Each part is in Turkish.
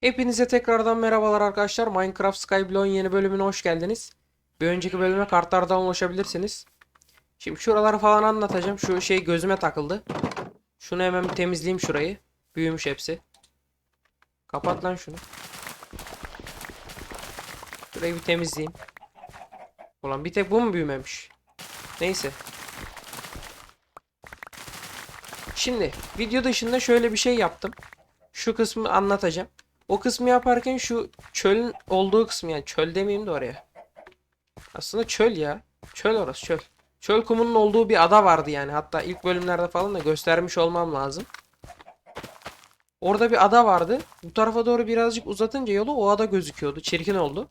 Hepinize tekrardan merhabalar arkadaşlar. Minecraft Skyblock'un yeni bölümüne hoş geldiniz. Bir önceki bölüme kartlardan ulaşabilirsiniz. Şimdi şuraları falan anlatacağım. Şu şey gözüme takıldı. Şunu hemen temizleyeyim şurayı. Büyümüş hepsi. Kapat lan şunu. Şurayı bir temizleyeyim. Ulan bir tek bu mu büyümemiş? Neyse. Şimdi video dışında şöyle bir şey yaptım. Şu kısmı anlatacağım. O kısmı yaparken şu çölün olduğu kısmı yani çöl demeyeyim de oraya. Aslında çöl ya. Çöl orası çöl. Çöl kumunun olduğu bir ada vardı yani. Hatta ilk bölümlerde falan da göstermiş olmam lazım. Orada bir ada vardı. Bu tarafa doğru birazcık uzatınca yolu o ada gözüküyordu. Çirkin oldu.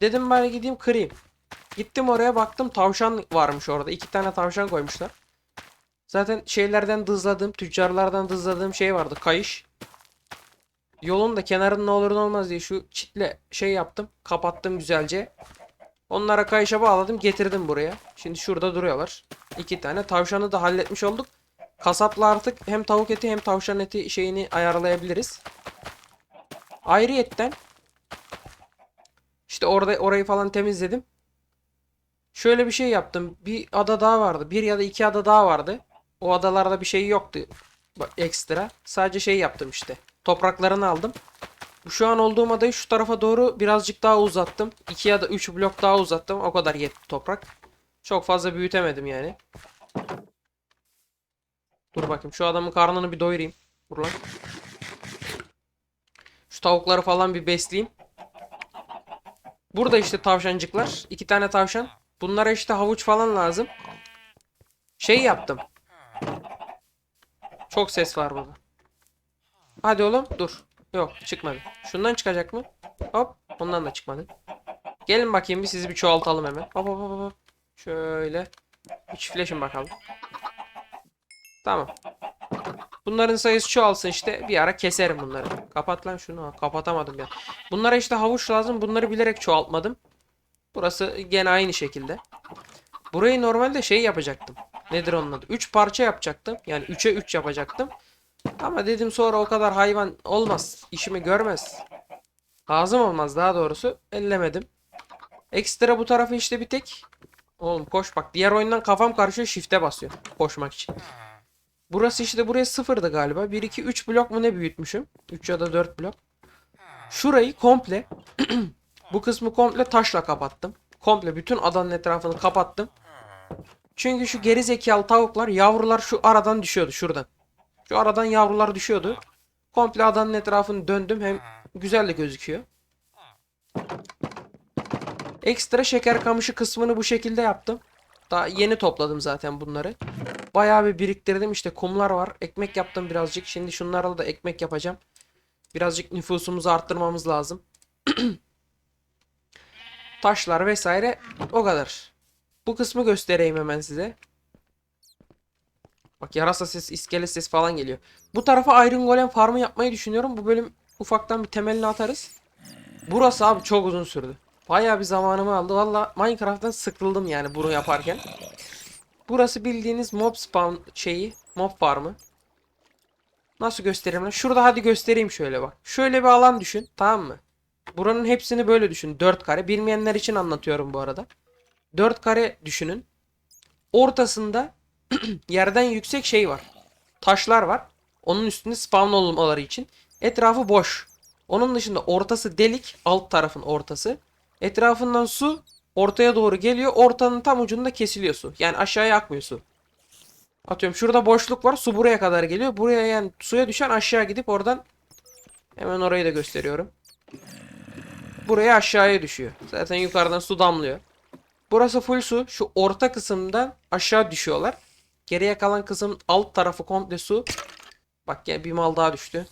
Dedim bari gideyim kırayım. Gittim oraya baktım tavşan varmış orada. İki tane tavşan koymuşlar. Zaten şeylerden dızladığım, tüccarlardan dızladığım şey vardı. Kayış. Yolun da kenarında olur ne olmaz diye şu çitle şey yaptım. Kapattım güzelce. Onlara kayışa bağladım getirdim buraya. Şimdi şurada duruyorlar. İki tane tavşanı da halletmiş olduk. Kasapla artık hem tavuk eti hem tavşan eti şeyini ayarlayabiliriz. Ayrıyetten işte orada orayı falan temizledim. Şöyle bir şey yaptım. Bir ada daha vardı. Bir ya da iki ada daha vardı. O adalarda bir şey yoktu. Bak ekstra. Sadece şey yaptım işte. Topraklarını aldım. Şu an olduğum adayı şu tarafa doğru birazcık daha uzattım. 2 ya da 3 blok daha uzattım. O kadar yetti toprak. Çok fazla büyütemedim yani. Dur bakayım şu adamın karnını bir doyurayım. Dur lan. Şu tavukları falan bir besleyeyim. Burada işte tavşancıklar. iki tane tavşan. Bunlara işte havuç falan lazım. Şey yaptım. Çok ses var burada. Hadi oğlum dur. Yok çıkmadı. Şundan çıkacak mı? Hop. Ondan da çıkmadı. Gelin bakayım bir sizi bir çoğaltalım hemen. Hop hop hop hop. Şöyle. Bir çiftleşin bakalım. Tamam. Bunların sayısı çoğalsın işte. Bir ara keserim bunları. Kapat lan şunu. Kapatamadım ya. Bunlara işte havuç lazım. Bunları bilerek çoğaltmadım. Burası gene aynı şekilde. Burayı normalde şey yapacaktım. Nedir onun adı? 3 parça yapacaktım. Yani 3'e 3 yapacaktım. Ama dedim sonra o kadar hayvan olmaz. İşimi görmez. Lazım olmaz daha doğrusu. Ellemedim. Ekstra bu tarafı işte bir tek. Oğlum koş bak. Diğer oyundan kafam karışıyor. Shift'e basıyor. Koşmak için. Burası işte buraya sıfırdı galiba. 1, 2, 3 blok mu ne büyütmüşüm? 3 ya da 4 blok. Şurayı komple bu kısmı komple taşla kapattım. Komple bütün adanın etrafını kapattım. Çünkü şu geri zekalı tavuklar yavrular şu aradan düşüyordu şuradan. Şu aradan yavrular düşüyordu. Komple adanın etrafını döndüm. Hem güzel de gözüküyor. Ekstra şeker kamışı kısmını bu şekilde yaptım. Daha yeni topladım zaten bunları. Bayağı bir biriktirdim. İşte kumlar var. Ekmek yaptım birazcık. Şimdi şunlarla da ekmek yapacağım. Birazcık nüfusumuzu arttırmamız lazım. Taşlar vesaire o kadar. Bu kısmı göstereyim hemen size. Bak yarasa ses, iskelet ses falan geliyor. Bu tarafa Iron Golem farmı yapmayı düşünüyorum. Bu bölüm ufaktan bir temelini atarız. Burası abi çok uzun sürdü. Bayağı bir zamanımı aldı. Valla Minecraft'tan sıkıldım yani bunu yaparken. Burası bildiğiniz mob spawn şeyi. Mob farmı. Nasıl göstereyim lan? Şurada hadi göstereyim şöyle bak. Şöyle bir alan düşün. Tamam mı? Buranın hepsini böyle düşün. 4 kare. Bilmeyenler için anlatıyorum bu arada. 4 kare düşünün. Ortasında yerden yüksek şey var. Taşlar var. Onun üstünde spawn olmaları için. Etrafı boş. Onun dışında ortası delik. Alt tarafın ortası. Etrafından su ortaya doğru geliyor. Ortanın tam ucunda kesiliyor su. Yani aşağıya akmıyor su. Atıyorum şurada boşluk var. Su buraya kadar geliyor. Buraya yani suya düşen aşağı gidip oradan hemen orayı da gösteriyorum. Buraya aşağıya düşüyor. Zaten yukarıdan su damlıyor. Burası full su. Şu orta kısımdan aşağı düşüyorlar. Geriye kalan kısım alt tarafı komple su. Bak ya bir mal daha düştü.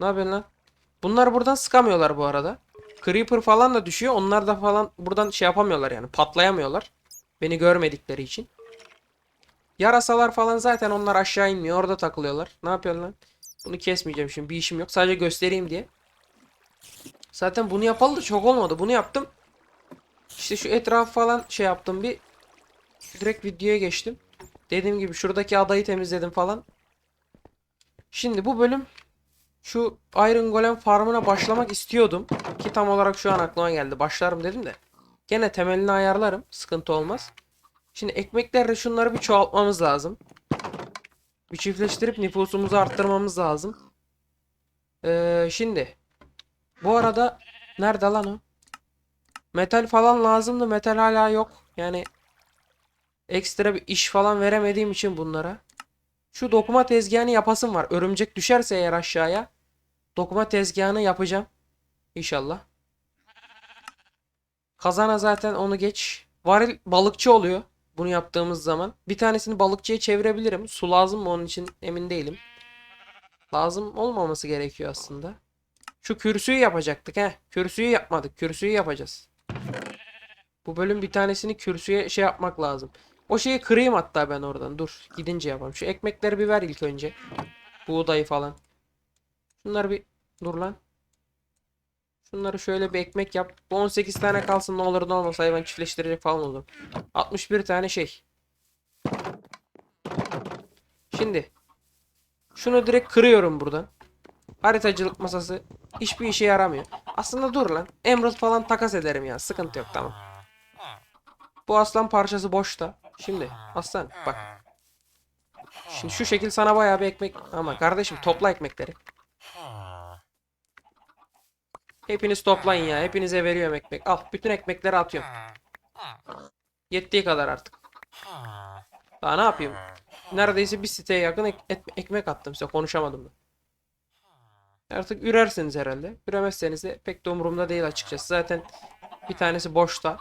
Ne yapıyorsun lan? Bunlar buradan sıkamıyorlar bu arada. Creeper falan da düşüyor. Onlar da falan buradan şey yapamıyorlar yani. Patlayamıyorlar. Beni görmedikleri için. Yarasalar falan zaten onlar aşağı inmiyor. Orada takılıyorlar. Ne yapıyorsun lan? Bunu kesmeyeceğim şimdi. Bir işim yok. Sadece göstereyim diye. Zaten bunu yapalı da çok olmadı. Bunu yaptım. İşte şu etraf falan şey yaptım bir. Direkt videoya geçtim. Dediğim gibi şuradaki adayı temizledim falan. Şimdi bu bölüm Şu Iron Golem farmına başlamak istiyordum. Ki tam olarak şu an aklıma geldi. Başlarım dedim de. Gene temelini ayarlarım. Sıkıntı olmaz. Şimdi ekmeklerle şunları bir çoğaltmamız lazım. Bir çiftleştirip nüfusumuzu arttırmamız lazım. Ee, şimdi. Bu arada nerede lan o? Metal falan lazımdı. Metal hala yok. Yani ekstra bir iş falan veremediğim için bunlara. Şu dokuma tezgahını yapasım var. Örümcek düşerse eğer aşağıya dokuma tezgahını yapacağım. İnşallah. Kazana zaten onu geç. Varil balıkçı oluyor. Bunu yaptığımız zaman. Bir tanesini balıkçıya çevirebilirim. Su lazım mı onun için emin değilim. Lazım olmaması gerekiyor aslında. Şu kürsüyü yapacaktık he. Kürsüyü yapmadık. Kürsüyü yapacağız. Bu bölüm bir tanesini kürsüye şey yapmak lazım. O şeyi kırayım hatta ben oradan. Dur. Gidince yapalım. Şu ekmekleri bir ver ilk önce. Buğdayı falan. Şunları bir dur lan. Şunları şöyle bir ekmek yap. Bu 18 tane kalsın ne olur ne olmaz hayvan çiftleştirecek falan olur. 61 tane şey. Şimdi şunu direkt kırıyorum buradan. Haritacılık masası hiçbir işe yaramıyor. Aslında dur lan. Emerald falan takas ederim ya. Sıkıntı yok tamam. Bu aslan parçası boşta. Şimdi aslan bak. Şimdi şu şekil sana bayağı bir ekmek. Ama kardeşim topla ekmekleri. Hepiniz toplayın ya. Hepinize veriyorum ekmek. Al bütün ekmekleri atıyorum. Yettiği kadar artık. Daha ne yapayım? Neredeyse bir siteye yakın ek- ekmek attım size. Konuşamadım da. Artık ürersiniz herhalde. Üremezseniz de pek de umurumda değil açıkçası. Zaten bir tanesi boşta.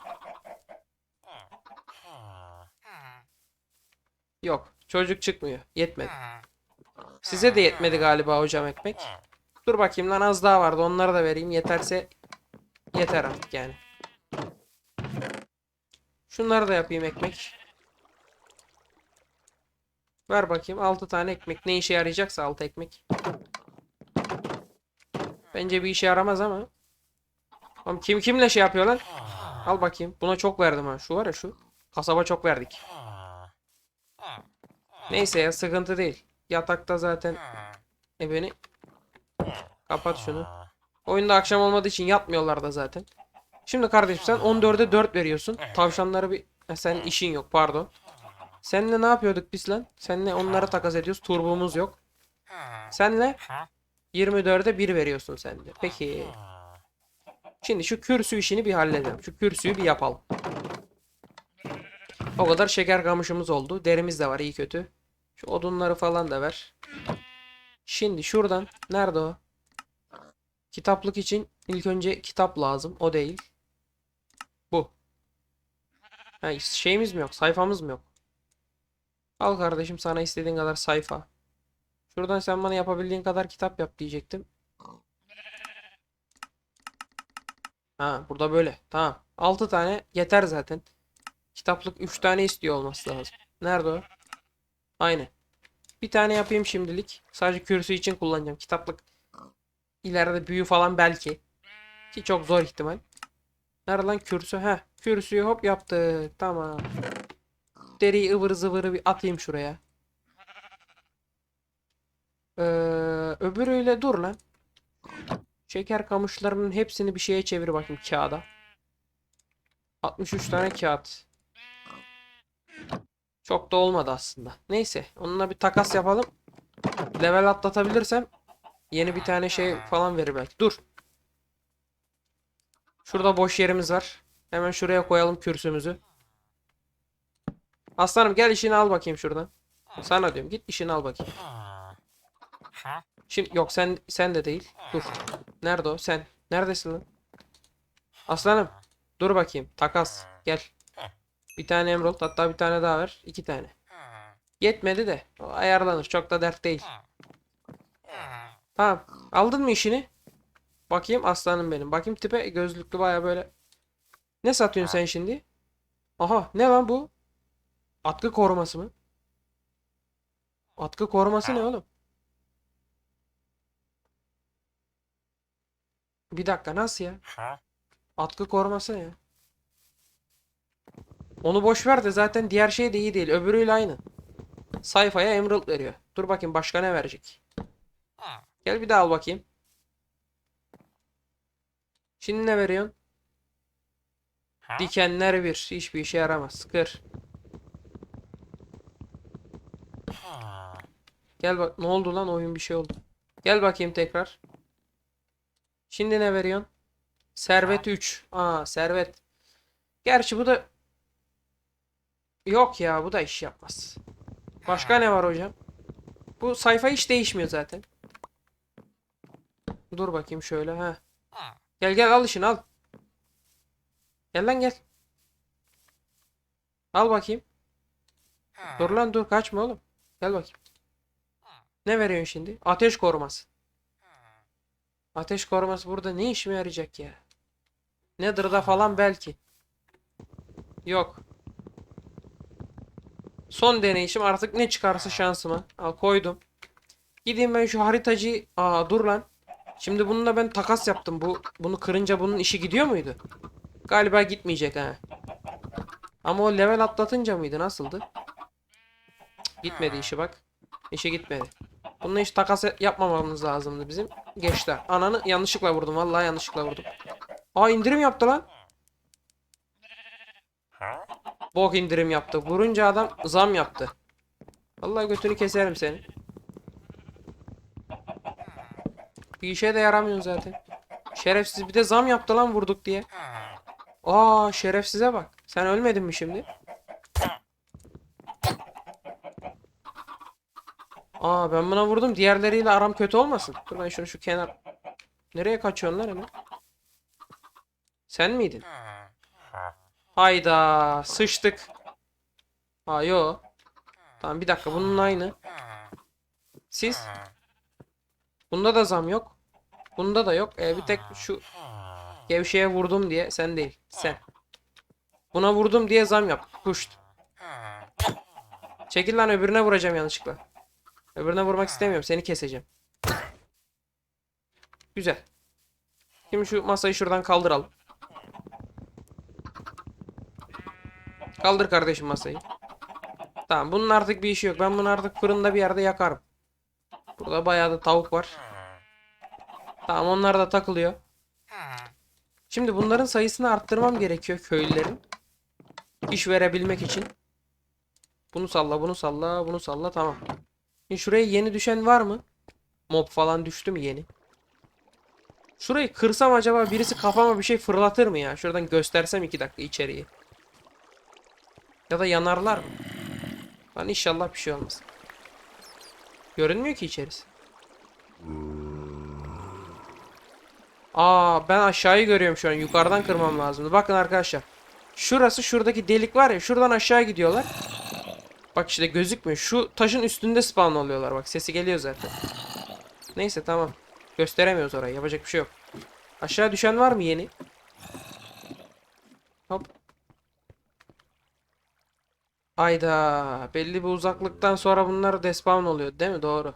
Yok. Çocuk çıkmıyor. Yetmedi. Size de yetmedi galiba hocam ekmek. Dur bakayım lan az daha vardı. Onları da vereyim. Yeterse yeter artık yani. Şunları da yapayım ekmek. Ver bakayım 6 tane ekmek. Ne işe yarayacaksa 6 ekmek. Bence bir işe yaramaz ama. Oğlum kim kimle şey yapıyor lan? Al bakayım. Buna çok verdim ha. Şu var ya şu. Kasaba çok verdik. Neyse ya sıkıntı değil. Yatakta zaten e beni kapat şunu. Oyunda akşam olmadığı için yatmıyorlar da zaten. Şimdi kardeşim sen 14'e 4 veriyorsun. Tavşanları bir Ha, senin işin yok pardon. Seninle ne yapıyorduk biz lan? Seninle onları takas ediyoruz. Turbomuz yok. Senle 24'e 1 veriyorsun sen de. Peki. Şimdi şu kürsü işini bir halledelim. Şu kürsüyü bir yapalım. O kadar şeker kamışımız oldu. Derimiz de var iyi kötü. Şu odunları falan da ver. Şimdi şuradan nerede o? Kitaplık için ilk önce kitap lazım. O değil. Bu. Ha, şeyimiz mi yok? Sayfamız mı yok? Al kardeşim sana istediğin kadar sayfa. Şuradan sen bana yapabildiğin kadar kitap yap diyecektim. Ha burada böyle. Tamam. 6 tane yeter zaten. Kitaplık 3 tane istiyor olması lazım. Nerede o? Aynen. Bir tane yapayım şimdilik. Sadece kürsü için kullanacağım. Kitaplık ileride büyü falan belki. Ki çok zor ihtimal. Nerede lan kürsü? Heh. Kürsüyü hop yaptık. Tamam. Deriyi ıvır zıvırı bir atayım şuraya. Ee, öbürüyle dur lan. Şeker kamışlarının hepsini bir şeye çevir bakayım kağıda. 63 tane kağıt. Çok da olmadı aslında. Neyse onunla bir takas yapalım. Level atlatabilirsem yeni bir tane şey falan verir belki. Dur. Şurada boş yerimiz var. Hemen şuraya koyalım kürsümüzü. Aslanım gel işini al bakayım şuradan. Sana diyorum git işini al bakayım. Şimdi yok sen sen de değil. Dur. Nerede o? Sen. Neredesin lan? Aslanım. Dur bakayım. Takas. Gel. Bir tane emerald hatta bir tane daha ver. İki tane. Yetmedi de. O ayarlanır. Çok da dert değil. Tamam. Aldın mı işini? Bakayım aslanım benim. Bakayım tipe gözlüklü baya böyle. Ne satıyorsun sen şimdi? Aha ne lan bu? Atkı koruması mı? Atkı koruması ne oğlum? Bir dakika nasıl ya? Atkı koruması ne ya? Onu boş ver de zaten diğer şey de iyi değil. Öbürüyle aynı. Sayfaya emerald veriyor. Dur bakayım başka ne verecek? Gel bir daha al bakayım. Şimdi ne veriyorsun? Dikenler bir. Hiçbir işe yaramaz. Kır. Gel bak. Ne oldu lan? Oyun bir şey oldu. Gel bakayım tekrar. Şimdi ne veriyorsun? Servet 3. Aa servet. Gerçi bu da Yok ya bu da iş yapmaz. Başka ne var hocam? Bu sayfa hiç değişmiyor zaten. Dur bakayım şöyle ha. Gel gel al işini al. Gel lan gel. Al bakayım. Dur lan dur kaçma oğlum. Gel bakayım. Ne veriyorsun şimdi? Ateş koruması. Ateş koruması burada ne işime yarayacak ya? Nether'da falan belki. Yok. Son deneyişim artık ne çıkarsa şansıma. Al koydum. Gideyim ben şu haritacı... Aa dur lan. Şimdi bununla ben takas yaptım. Bu bunu kırınca bunun işi gidiyor muydu? Galiba gitmeyecek ha. Ama o level atlatınca mıydı? Nasıldı? Gitmedi işi bak. İşi gitmedi. Bununla hiç takas yapmamamız lazımdı bizim. Geçti. Ananı yanlışlıkla vurdum. Vallahi yanlışlıkla vurdum. Aa indirim yaptı lan. Bok indirim yaptı. Vurunca adam zam yaptı. Vallahi götünü keserim seni. Bir işe de yaramıyorsun zaten. Şerefsiz bir de zam yaptı lan vurduk diye. Aa şerefsize bak. Sen ölmedin mi şimdi? Aa ben buna vurdum. Diğerleriyle aram kötü olmasın. Dur ben şunu şu kenar. Nereye kaçıyorsun lan hemen? Sen miydin? Hayda sıçtık. Aa yo. Tamam bir dakika bunun aynı. Siz? Bunda da zam yok. Bunda da yok. E, bir tek şu gevşeye vurdum diye sen değil. Sen. Buna vurdum diye zam yap. Puşt. Çekil lan öbürüne vuracağım yanlışlıkla. Öbürüne vurmak istemiyorum. Seni keseceğim. Güzel. Şimdi şu masayı şuradan kaldıralım. Kaldır kardeşim masayı. Tamam bunun artık bir işi yok. Ben bunu artık fırında bir yerde yakarım. Burada bayağı da tavuk var. Tamam onlar da takılıyor. Şimdi bunların sayısını arttırmam gerekiyor köylülerin. İş verebilmek için. Bunu salla, bunu salla, bunu salla tamam. Şimdi şuraya yeni düşen var mı? Mob falan düştü mü yeni? Şurayı kırsam acaba birisi kafama bir şey fırlatır mı ya? Şuradan göstersem iki dakika içeriği. Ya da yanarlar mı? Lan inşallah bir şey olmaz. Görünmüyor ki içerisi. Aa ben aşağıyı görüyorum şu an. Yukarıdan kırmam lazımdı. Bakın arkadaşlar. Şurası şuradaki delik var ya. Şuradan aşağı gidiyorlar. Bak işte gözükmüyor. Şu taşın üstünde spawn oluyorlar. Bak sesi geliyor zaten. Neyse tamam. Gösteremiyoruz orayı. Yapacak bir şey yok. Aşağı düşen var mı yeni? Hop. Ayda belli bir uzaklıktan sonra bunlar despawn oluyor değil mi? Doğru.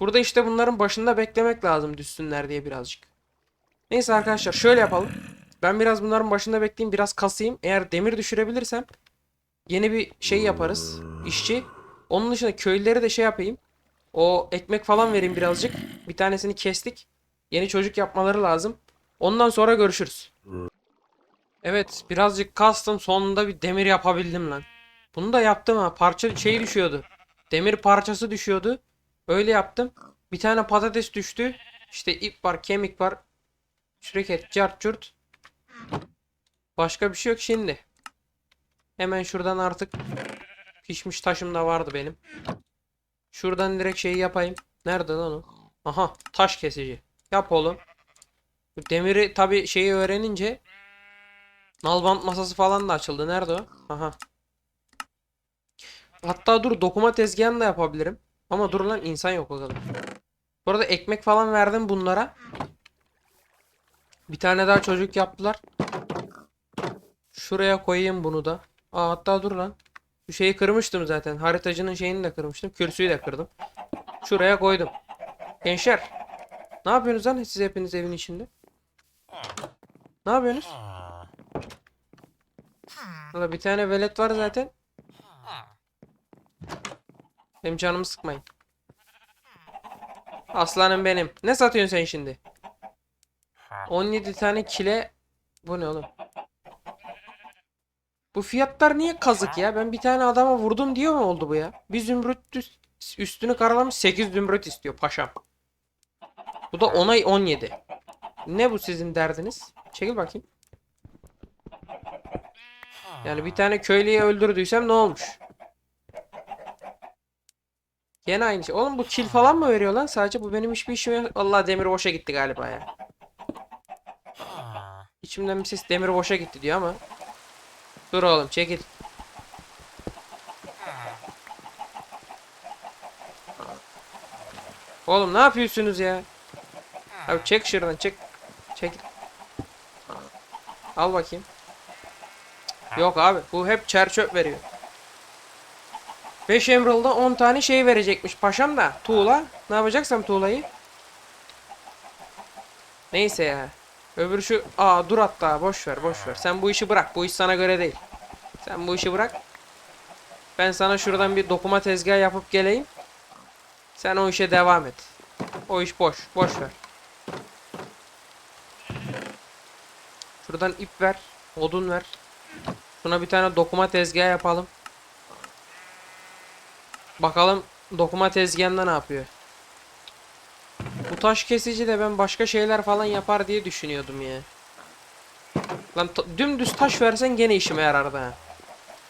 Burada işte bunların başında beklemek lazım düşsünler diye birazcık. Neyse arkadaşlar şöyle yapalım. Ben biraz bunların başında bekleyeyim biraz kasayım. Eğer demir düşürebilirsem yeni bir şey yaparız. işçi. Onun dışında köylüleri de şey yapayım. O ekmek falan vereyim birazcık. Bir tanesini kestik. Yeni çocuk yapmaları lazım. Ondan sonra görüşürüz. Evet birazcık kastım sonunda bir demir yapabildim lan. Bunu da yaptım ha parça şey düşüyordu. Demir parçası düşüyordu. Öyle yaptım. Bir tane patates düştü. İşte ip var kemik var. Şüreket cart curt. Başka bir şey yok şimdi. Hemen şuradan artık pişmiş taşım da vardı benim. Şuradan direkt şeyi yapayım. Nerede lan o? Aha taş kesici. Yap oğlum. Demiri tabi şeyi öğrenince Nalbant masası falan da açıldı. Nerede o? Aha. Hatta dur dokuma tezgahını da yapabilirim. Ama dur lan insan yok o kadar. Bu arada ekmek falan verdim bunlara. Bir tane daha çocuk yaptılar. Şuraya koyayım bunu da. Aa hatta dur lan. Şu şeyi kırmıştım zaten. Haritacının şeyini de kırmıştım. Kürsüyü de kırdım. Şuraya koydum. Gençler. Ne yapıyorsunuz lan siz hepiniz evin içinde? Ne yapıyorsunuz? Valla bir tane velet var zaten. Benim canımı sıkmayın. Aslanım benim. Ne satıyorsun sen şimdi? 17 tane kile. Bu ne oğlum? Bu fiyatlar niye kazık ya? Ben bir tane adama vurdum diyor mu oldu bu ya? Bir zümrüt üst- üstünü karalamış 8 zümrüt istiyor paşam. Bu da 10'a 17. Ne bu sizin derdiniz? Çekil bakayım. Yani bir tane köylüyü öldürdüysem ne olmuş? Gene aynı şey. Oğlum bu kill falan mı veriyor lan? Sadece bu benim hiçbir işime... Allah demir boşa gitti galiba ya. İçimden bir ses demir boşa gitti diyor ama. Dur oğlum çekil. Oğlum ne yapıyorsunuz ya? Abi çek şuradan çek. Çek. Al bakayım. Yok abi bu hep çer çöp veriyor. 5 Emerald'da 10 tane şey verecekmiş paşam da. Tuğla. Ne yapacaksam tuğlayı? Neyse ya. Öbür şu aa dur hatta boş ver boş ver. Sen bu işi bırak. Bu iş sana göre değil. Sen bu işi bırak. Ben sana şuradan bir dokuma tezgahı yapıp geleyim. Sen o işe devam et. O iş boş. Boş ver. Şuradan ip ver. Odun ver. Şuna bir tane dokuma tezgahı yapalım. Bakalım dokuma tezgahında ne yapıyor. Bu taş kesici de ben başka şeyler falan yapar diye düşünüyordum ya. Lan dümdüz taş versen gene işime yarardı ha.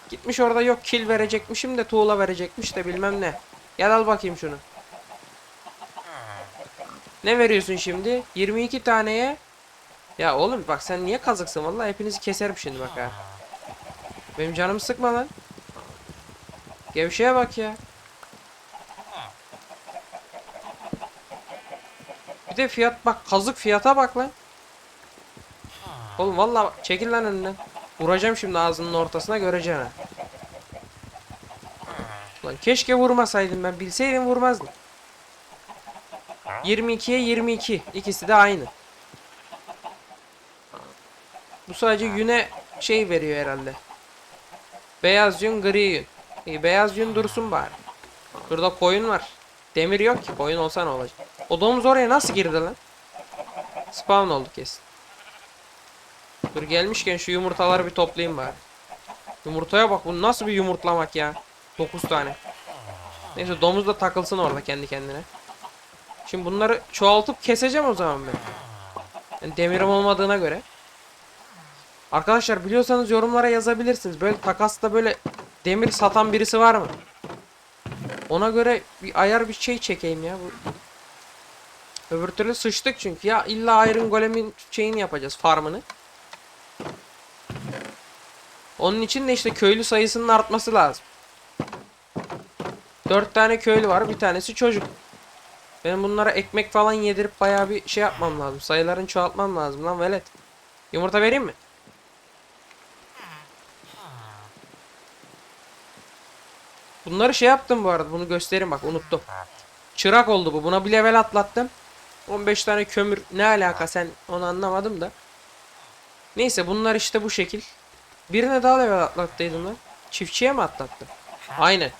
Gitmiş orada yok kil verecekmişim de tuğla verecekmiş de bilmem ne. Gel al bakayım şunu. Ne veriyorsun şimdi? 22 taneye. Ya oğlum bak sen niye kazıksın? Vallahi hepinizi keserim şimdi bak ha. Benim canımı sıkma lan. Gevşeye bak ya. Bir de fiyat bak kazık fiyata bak lan. Oğlum vallahi bak, çekil lan önünden. Vuracağım şimdi ağzının ortasına göreceksin ha. Lan keşke vurmasaydım ben bilseydim vurmazdım. 22'ye 22 ikisi de aynı. Bu sadece yüne şey veriyor herhalde. Beyaz yün gri yün. İyi beyaz yün dursun bari. Burada koyun var. Demir yok ki koyun olsa ne olacak. O domuz oraya nasıl girdi lan? Spawn oldu kesin. Dur gelmişken şu yumurtaları bir toplayayım bari. Yumurtaya bak bu nasıl bir yumurtlamak ya. 9 tane. Neyse domuz da takılsın orada kendi kendine. Şimdi bunları çoğaltıp keseceğim o zaman ben. Yani demirim olmadığına göre. Arkadaşlar biliyorsanız yorumlara yazabilirsiniz. Böyle takasta böyle demir satan birisi var mı? Ona göre bir ayar bir şey çekeyim ya. Bu... Öbür türlü sıçtık çünkü ya illa Iron Golem'in şeyini yapacağız farmını. Onun için de işte köylü sayısının artması lazım. 4 tane köylü var bir tanesi çocuk. Benim bunlara ekmek falan yedirip bayağı bir şey yapmam lazım. Sayılarını çoğaltmam lazım lan velet. Yumurta vereyim mi? Bunları şey yaptım bu arada. Bunu göstereyim bak unuttum. Çırak oldu bu. Buna bir level atlattım. 15 tane kömür ne alaka sen onu anlamadım da. Neyse bunlar işte bu şekil. Birine daha level atlattıydım lan. Çiftçiye mi atlattım? Aynen.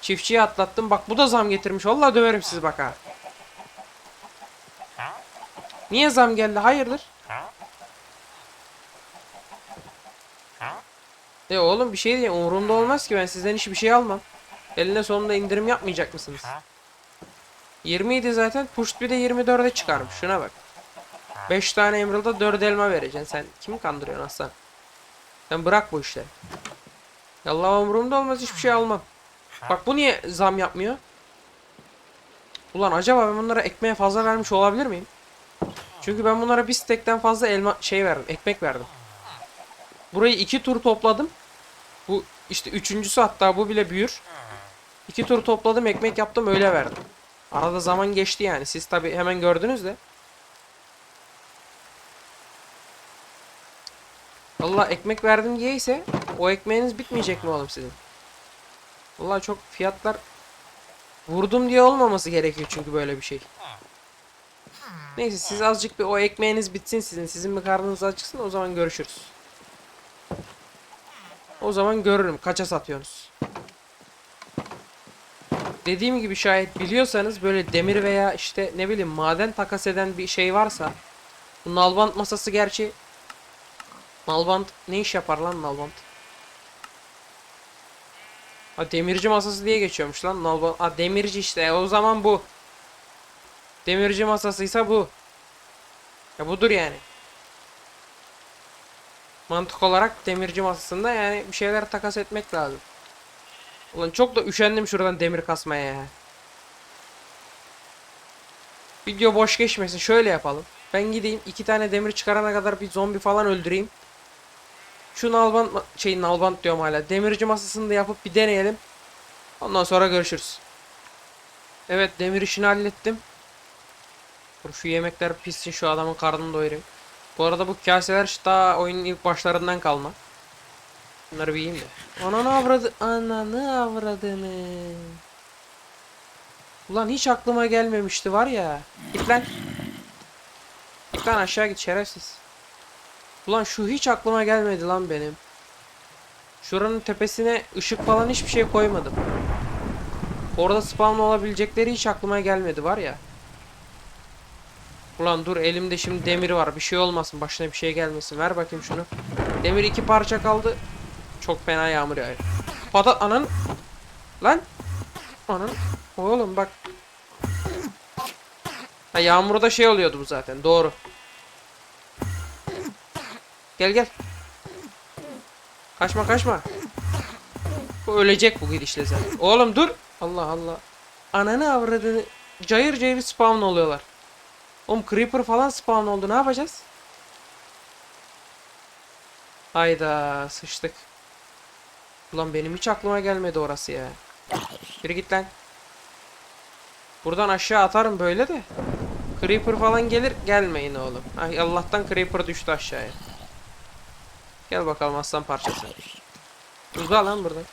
Çiftçiye atlattım. Bak bu da zam getirmiş. Vallahi döverim sizi bak ha. Niye zam geldi? Hayırdır? E oğlum bir şey diye umurumda olmaz ki ben sizden hiçbir şey almam. Eline sonunda indirim yapmayacak mısınız? 20 idi zaten. Pushed bir de 24'e çıkarmış. Şuna bak. 5 tane Emerald'a 4 elma vereceksin. Sen kimi kandırıyorsun aslan? Sen bırak bu işleri. Allah umurumda olmaz hiçbir şey almam. Bak bu niye zam yapmıyor? Ulan acaba ben bunlara ekmeğe fazla vermiş olabilir miyim? Çünkü ben bunlara bir stekten fazla elma şey verdim, ekmek verdim. Burayı iki tur topladım. Bu işte üçüncüsü hatta bu bile büyür. İki tur topladım, ekmek yaptım, öyle verdim. Arada zaman geçti yani. Siz tabi hemen gördünüz de. Allah ekmek verdim diye ise o ekmeğiniz bitmeyecek mi oğlum sizin? Vallahi çok fiyatlar vurdum diye olmaması gerekiyor çünkü böyle bir şey. Neyse siz azıcık bir o ekmeğiniz bitsin sizin. Sizin bir karnınız acıksın o zaman görüşürüz. O zaman görürüm kaça satıyorsunuz. Dediğim gibi şayet biliyorsanız böyle demir veya işte ne bileyim maden takas eden bir şey varsa bu nalbant masası gerçi nalbant ne iş yapar lan nalbant? Ha demirci masası diye geçiyormuş lan nalbant. Ha demirci işte o zaman bu. Demirci masasıysa bu. Ya budur yani. Mantık olarak demirci masasında yani bir şeyler takas etmek lazım. Ulan çok da üşendim şuradan demir kasmaya ya. Video boş geçmesin. Şöyle yapalım. Ben gideyim iki tane demir çıkarana kadar bir zombi falan öldüreyim. Şu nalbant şey nalbant diyorum hala. Demirci masasını da yapıp bir deneyelim. Ondan sonra görüşürüz. Evet demir işini hallettim. Dur şu yemekler pişsin şu adamın karnını doyurayım. Bu arada bu kaseler işte daha oyunun ilk başlarından kalma. Bunları bir yiyeyim de. Ananı avradı. Ananı avradını. Ulan hiç aklıma gelmemişti var ya. Git lan. Git lan aşağı git şerefsiz. Ulan şu hiç aklıma gelmedi lan benim. Şuranın tepesine ışık falan hiçbir şey koymadım. Orada spawn olabilecekleri hiç aklıma gelmedi var ya. Ulan dur elimde şimdi demir var. Bir şey olmasın. Başına bir şey gelmesin. Ver bakayım şunu. Demir iki parça kaldı. Çok fena yağmur yağıyor. Patat anan. Lan. Anan. Oğlum bak. Ha yağmurda şey oluyordu bu zaten. Doğru. Gel gel. Kaçma kaçma. Bu ölecek bu gidişle zaten. Oğlum dur. Allah Allah. Ananı avradını. Cayır cayır spawn oluyorlar. Oğlum creeper falan spawn oldu. Ne yapacağız? Hayda sıçtık. Ulan benim hiç aklıma gelmedi orası ya. Yürü git lan. Buradan aşağı atarım böyle de. Creeper falan gelir gelmeyin oğlum. Ay Allah'tan Creeper düştü aşağıya. Gel bakalım aslan parçası. Uza lan buradan.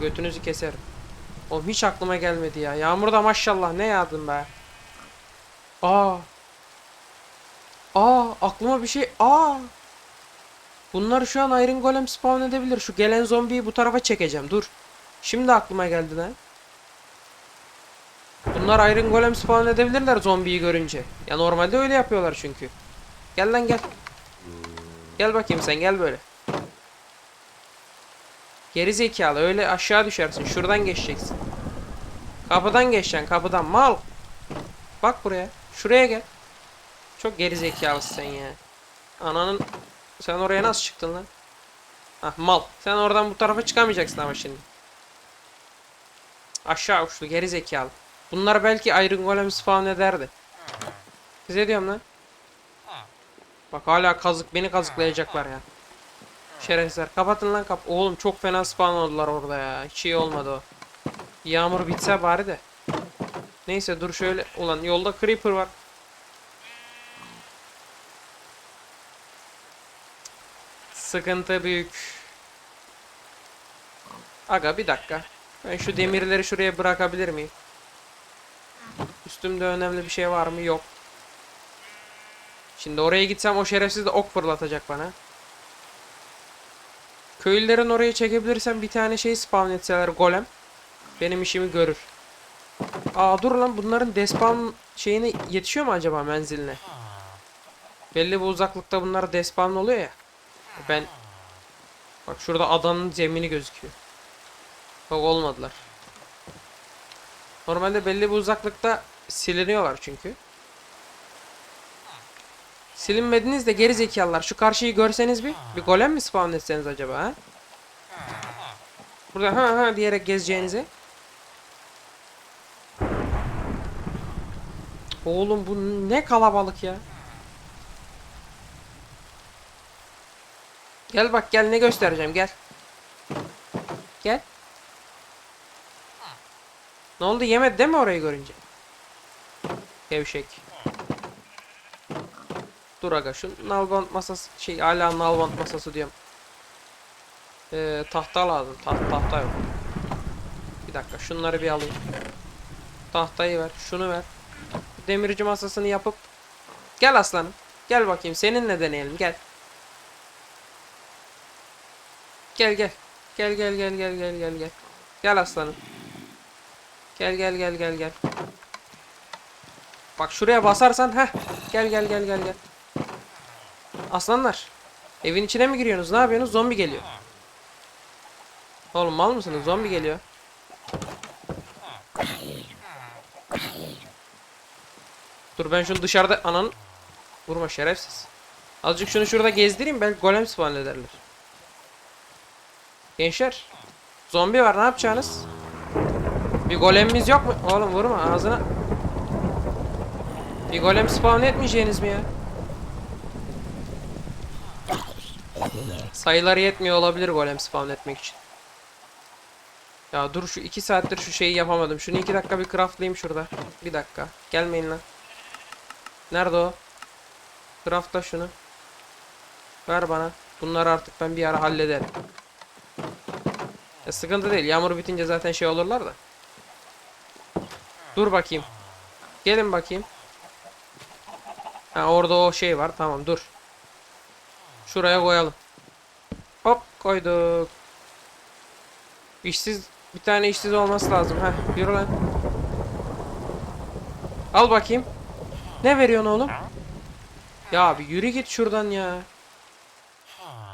Götünüzü keserim. Oğlum hiç aklıma gelmedi ya. Yağmurda maşallah ne yağdın be. Aa. Aa aklıma bir şey. Aa. Bunlar şu an Iron Golem spawn edebilir. Şu gelen zombiyi bu tarafa çekeceğim. Dur. Şimdi aklıma geldi lan. Bunlar Iron Golem spawn edebilirler zombiyi görünce. Ya normalde öyle yapıyorlar çünkü. Gel lan gel. Gel bakayım sen gel böyle. Geri zekalı öyle aşağı düşersin. Şuradan geçeceksin. Kapıdan geçeceksin kapıdan mal. Bak buraya. Şuraya gel. Çok geri zekalısın sen ya. Ananın sen oraya nasıl çıktın lan? Ah mal. Sen oradan bu tarafa çıkamayacaksın ama şimdi. Aşağı uçtu geri zekalı. Bunlar belki Iron Golem spawn ederdi. Size diyorum lan. Bak hala kazık beni kazıklayacaklar ya. Şerefsizler kapatın lan kap. Oğlum çok fena spawn oldular orada ya. Hiç iyi olmadı o. Yağmur bitse bari de. Neyse dur şöyle. Ulan yolda creeper var. Sıkıntı büyük. Aga bir dakika. Ben şu demirleri şuraya bırakabilir miyim? Üstümde önemli bir şey var mı? Yok. Şimdi oraya gitsem o şerefsiz de ok fırlatacak bana. Köylülerin oraya çekebilirsem bir tane şey spawn etseler golem. Benim işimi görür. Aa dur lan bunların despawn şeyine yetişiyor mu acaba menziline? Belli bir uzaklıkta bunlar despawn oluyor ya. Ben Bak şurada adanın zemini gözüküyor. Bak olmadılar. Normalde belli bir uzaklıkta siliniyorlar çünkü. Silinmediniz de geri zekalılar. Şu karşıyı görseniz bir. Bir golem mi spawn etseniz acaba ha? Burada ha ha diyerek gezeceğinizi. Oğlum bu ne kalabalık ya. Gel bak gel ne göstereceğim gel. Gel. Ne oldu yemedi değil mi orayı görünce? Gevşek. Dur aga şu nalbant masası şey hala nalbant masası diyorum. Ee, tahta lazım. Taht tahta yok. Bir dakika şunları bir alayım. Tahtayı ver. Şunu ver. Demirci masasını yapıp Gel aslanım. Gel bakayım seninle deneyelim gel. Gel gel. Gel gel gel gel gel gel gel. Gel aslanım. Gel gel gel gel gel. Bak şuraya basarsan heh. Gel gel gel gel gel. Aslanlar. Evin içine mi giriyorsunuz? Ne yapıyorsunuz? Zombi geliyor. Oğlum mal mısınız? Zombi geliyor. Dur ben şunu dışarıda anan vurma şerefsiz. Azıcık şunu şurada gezdireyim belki golem spawn ederler. Gençler. Zombi var ne yapacaksınız? Bir golemimiz yok mu? Oğlum vurma ağzına. Bir golem spawn etmeyeceğiniz mi ya? Sayıları yetmiyor olabilir golem spawn etmek için. Ya dur şu iki saattir şu şeyi yapamadım. Şunu iki dakika bir craftlayayım şurada. Bir dakika. Gelmeyin lan. Nerede o? Craftla şunu. Ver bana. Bunları artık ben bir ara hallederim. Ya sıkıntı değil. Yağmur bitince zaten şey olurlar da. Dur bakayım. Gelin bakayım. Ha orada o şey var. Tamam dur. Şuraya koyalım. Hop koyduk. İşsiz bir tane işsiz olması lazım. Heh yürü lan. Al bakayım. Ne veriyorsun oğlum? Ya bir yürü git şuradan ya.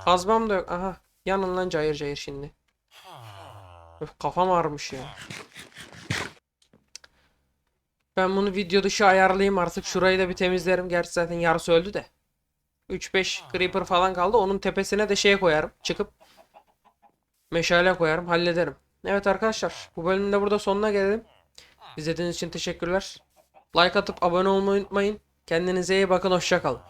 Kazmam da yok. Aha. Yanın lan cayır cayır şimdi. Öf, kafam ağrımış ya. Ben bunu video dışı ayarlayayım artık. Şurayı da bir temizlerim. Gerçi zaten yarısı öldü de. 3-5 creeper falan kaldı. Onun tepesine de şey koyarım. Çıkıp meşale koyarım. Hallederim. Evet arkadaşlar. Bu bölümün de burada sonuna gelelim. İzlediğiniz için teşekkürler. Like atıp abone olmayı unutmayın. Kendinize iyi bakın. Hoşça kalın.